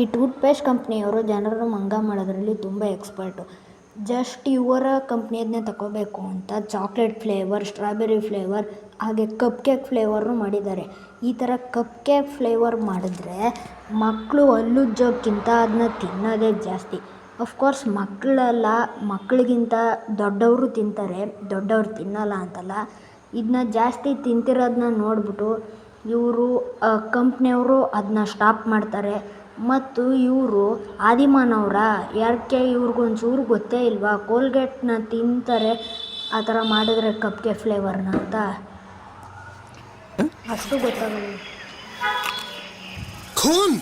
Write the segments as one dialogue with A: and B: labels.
A: ಈ ಟೂತ್ಪೇಸ್ಟ್ ಕಂಪ್ನಿಯವರು ಜನರನ್ನು ಮಂಗ ಮಾಡೋದ್ರಲ್ಲಿ ತುಂಬ ಎಕ್ಸ್ಪರ್ಟು. ಜಸ್ಟ್ ಇವರ ಕಂಪ್ನಿಯದನ್ನೇ ತಗೋಬೇಕು ಅಂತ ಚಾಕ್ಲೇಟ್ ಫ್ಲೇವರ್, ಸ್ಟ್ರಾಬೆರಿ ಫ್ಲೇವರ್, ಹಾಗೆ ಕಪ್ ಕೇಕ್ ಫ್ಲೇವರ್ನು ಮಾಡಿದ್ದಾರೆ. ಈ ಥರ ಕಪ್ ಕೇಕ್ ಫ್ಲೇವರ್ ಮಾಡಿದ್ರೆ ಮಕ್ಕಳು ಹಲ್ಲುಜ್ಜೋಕ್ಕಿಂತ ಅದನ್ನ ತಿನ್ನೋದೇ ಜಾಸ್ತಿ. ಅಫ್ಕೋರ್ಸ್ ಮಕ್ಕಳಲ್ಲ, ಮಕ್ಕಳಿಗಿಂತ ದೊಡ್ಡವರು ತಿಂತಾರೆ, ದೊಡ್ಡವ್ರು ತಿನ್ನಲ್ಲ ಅಂತಲ್ಲ. ಇದನ್ನ ಜಾಸ್ತಿ ತಿಂತಿರೋದನ್ನ ನೋಡಿಬಿಟ್ಟು ಇವರು ಕಂಪ್ನಿಯವರು ಅದನ್ನ ಸ್ಟಾಪ್ ಮಾಡ್ತಾರೆ. ಮತ್ತು ಇವರು ಆದಿಮಾನವರಾ ಯಾಕೆ ಇವ್ರಿಗೊಂಚೂರು ಗೊತ್ತೇ ಇಲ್ವಾ? ಕೋಲ್ಗೇಟ್ನ ತಿಂತಾರೆ ಆ ಥರ ಮಾಡಿದ್ರೆ ಕಪ್ಗೆ ಫ್ಲೇವರ್ನ ಅಂತ. ಅಷ್ಟು ಗೊತ್ತಾಗಲ್ಲ.
B: खून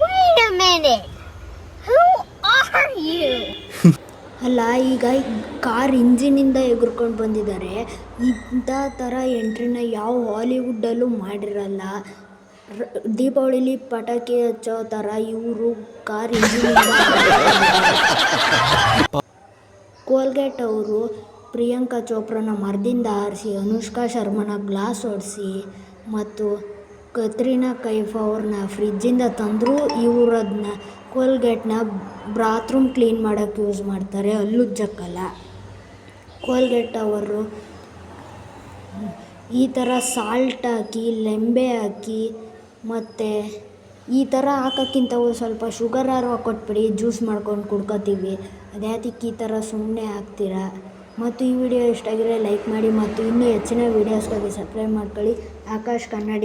C: Wait a minute.
A: ಅಲ್ಲ, ಈಗ ಕಾರ್ ಇಂಜಿನಿಂದ ಎಗರ್ಕೊಂಡು ಬಂದಿದ್ದಾರೆ ಇಂಥ ಥರ ಎಂಟ್ರಿನ ಯಾವ ಹಾಲಿವುಡ್ಡಲ್ಲೂ ಮಾಡಿರಲ್ಲ. ದೀಪಾವಳಿಲಿ ಪಟಾಕಿ ಹಚ್ಚೋ ಥರ ಇವರು ಕಾರ್ ಇಂಜಿನಿಂದ ಕೋಲ್ಗೇಟ್ ಅವರು ಪ್ರಿಯಾಂಕಾ ಚೋಪ್ರಾನ ಮರದಿಂದ ಆರಿಸಿ, ಅನುಷ್ಕಾ ಶರ್ಮನ ಗ್ಲಾಸ್ ಹೊಡೆಸಿ ಮತ್ತು ಕತ್ರಿನಾ ಕೈಫ್ ಅವ್ರನ್ನ ಫ್ರಿಜ್ಜಿಂದ ತಂದರೂ ಇವರು ಕೋಲ್ಗೇಟ್ನ ಬಾತ್ರೂಮ್ ಕ್ಲೀನ್ ಮಾಡೋಕ್ಕೆ ಯೂಸ್ ಮಾಡ್ತಾರೆ ಹಲ್ಲುಜ್ಜಕ್ಕಲ್ಲ ಕೋಲ್ಗೇಟ್ ಅವರು ಈ ಥರ ಸಾಲ್ಟ್ ಹಾಕಿ, ಲೆಂಬೆ ಹಾಕಿ, ಮತ್ತು ಈ ಥರ ಹಾಕೋಕ್ಕಿಂತ ಸ್ವಲ್ಪ ಶುಗರಾರು ಕೊಟ್ಬಿಡಿ ಜ್ಯೂಸ್ ಮಾಡ್ಕೊಂಡು ಕುಡ್ಕೋತೀವಿ. ಅದ್ಯಾತಕ್ಕೆ ಈ ಥರ ಸುಮ್ಮನೆ ಹಾಕ್ತೀರಾ? ಮತ್ತು ಈ ವಿಡಿಯೋ ಇಷ್ಟ ಆಗಿದ್ರೆ ಲೈಕ್ ಮಾಡಿ, ಮತ್ತು ಇನ್ನೂ ಹೆಚ್ಚಿನ ವೀಡಿಯೋಸ್ಗಾಗಿ ಸಬ್ಸ್ಕ್ರೈಬ್ ಮಾಡ್ಕೊಳ್ಳಿ. ಆಕಾಶ್ ಕನ್ನಡಿ